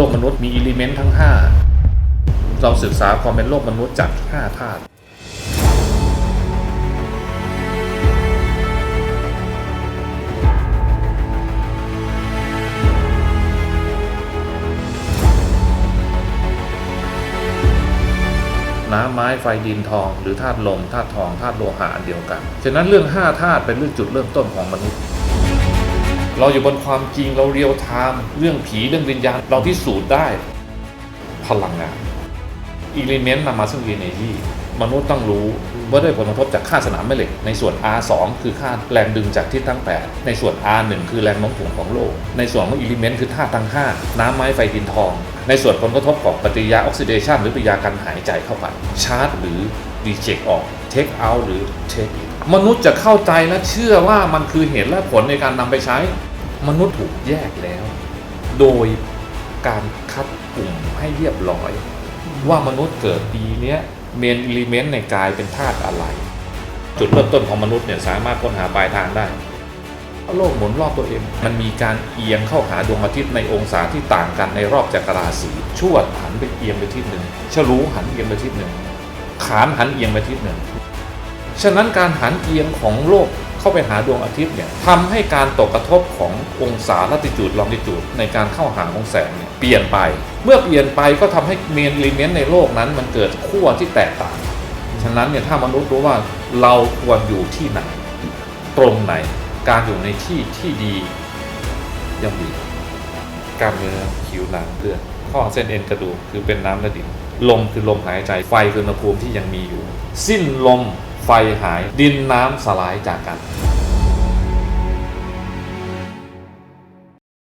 โลกมนุษย์มีอิเลเมนต์ทั้ง 5 เราศึกษาความเป็นโลกมนุษย์จาก5ธาตุน้ำไม้ไฟดินทองหรือธาตุลมธาตุทองธาตุโลหะอันเดียวกัน ฉะนั้นเรื่อง5ธาตุเป็นเรื่องจุดเริ่มต้นของมนุษย์ เราอยู่บนความจริงเราเรียวไทม์เรื่องผีเรื่องวิญญาณเราพิสูจน์ได้ พลังงานอิเลเมนต์นำมาซึ่งเอเนจีมนุษย์ต้องรู้ว่าได้ผลกระทบจากค่าสนามแม่เหล็ก ในส่วน R2 คือค่าแรงดึงจากทิศทั้ง 8 ในส่วน R1 คือแรงโน้มถ่วงของโลก ในส่วนของอิเลเมนต์คือธาตุทั้ง 5 น้ำไม้ไฟดินทอง ในส่วนผลกระทบของปฏิกิริยาออกซิเดชันหรือปฏิกิริยาการหายใจเข้าไปชาร์จหรือรีเจ็คออกเทคเอาหรือเทคมนุษย์จะเข้าใจและเชื่อว่ามันคือเหตุและผลในการนำไปใช้ มนุษย์ถูกแยกแล้ว โดยการคัดกลุ่มให้เรียบร้อย ว่ามนุษย์เกิดปีนี้เมนอิเลเมนต์ในกายเป็นธาตุอะไร จุดเริ่มต้นของมนุษย์เนี่ยสามารถค้นหาปลายทางได้โลกหมุนรอบตัวเอง มันมีการเอียงเข้าหาดวงอาทิตย์ในองศาที่ต่างกันในรอบจักรราศีชวดหันไปเอียงไปทิศหนึ่งฉลูหันเอียงไปทิศหนึ่งขานหันเอียงไปทิศหนึ่ง ฉะนั้นการหันเอียงของโลกาไปหาดวงอาทิตย์เนี่ยทำให้การตกกระทบขององศาลัติจูดลองดิจูดในการเข้าหาของแสงเนี่ยเปลี่ยนไป เมื่อเปลี่ยนไปก็ทำให้เมนลิเมนต์ในโลกนั้นมันเกิดขั้วที่แตกต่าง ฉะนั้นเนี่ยถ้ามนุษย์รู้ว่าเราควรอยู่ที่ไหน ตรงไหนการอยู่ในที่ที่ดีย่อมดีกล้ามเนื้อผิวหนังเลือดข้อเส้นเอ็นกระดูกคือเป็นน้ำและดินลมคือลมหายใจไฟคืออุณหภูมิที่ยังมีอยู่ สิ้นลม ไฟหายดินน้ำสลายจากกัน